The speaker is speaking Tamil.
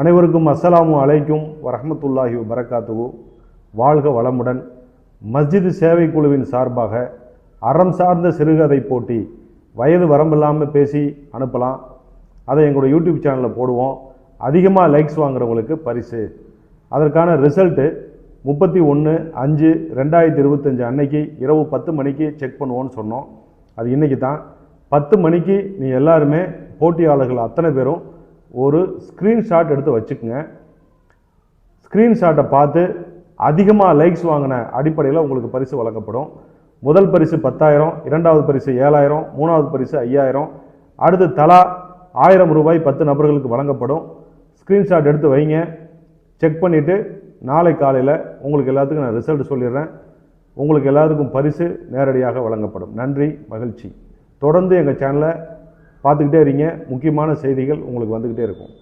அனைவருக்கும் அஸ்ஸலாமு அலைக்கும் வரஹ்மத்துல்லாஹி வரகாத்துகு வாழ்க வளமுடன். மஸ்ஜித் சேவை குழுவின் சார்பாக அறம் சார்ந்த சிறுகதை போட்டி வயது வரம்பில்லாமல் பேசி அனுப்பலாம். அதை எங்களோட யூடியூப் சேனலில் போடுவோம். அதிகமாக லைக்ஸ் வாங்குறவங்களுக்கு பரிசு. அதற்கான ரிசல்ட்டு முப்பத்தி ஒன்று அஞ்சு ரெண்டாயிரத்தி இருபத்தஞ்சு அன்னைக்கு இரவு பத்து மணிக்கு செக் பண்ணுவோன்னு சொன்னோம். அது இன்றைக்கி தான் பத்து மணிக்கு நீ எல்லாருமே போட்டியாளர்கள் அத்தனை பேரும் ஒரு ஸ்க்ரீன்ஷாட் எடுத்து வச்சுக்கோங்க. ஸ்க்ரீன்ஷாட்டை பார்த்து அதிகமாக லைக்ஸ் வாங்கின அடிப்படையில் உங்களுக்கு பரிசு வழங்கப்படும். முதல் பரிசு பத்தாயிரம் இரண்டாவது பரிசு ஏழாயிரம் மூணாவது பரிசு ஐயாயிரம் அடுத்து தலா ஆயிரம் ரூபாய் பத்து நபர்களுக்கு வழங்கப்படும். ஸ்க்ரீன்ஷாட் எடுத்து வைங்க. செக் பண்ணிவிட்டு நாளை காலையில் உங்களுக்கு எல்லாத்துக்கும் நான் ரிசல்ட் சொல்லிடுறேன். உங்களுக்கு எல்லாத்துக்கும் பரிசு நேரடியாக வழங்கப்படும். நன்றி மகிழ்ச்சி. தொடர்ந்து எங்கள் சேனலை பார்த்துக்கிட்டே இருங்க. முக்கியமான செய்திகள் உங்களுக்கு வந்துக்கிட்டே இருக்கும்.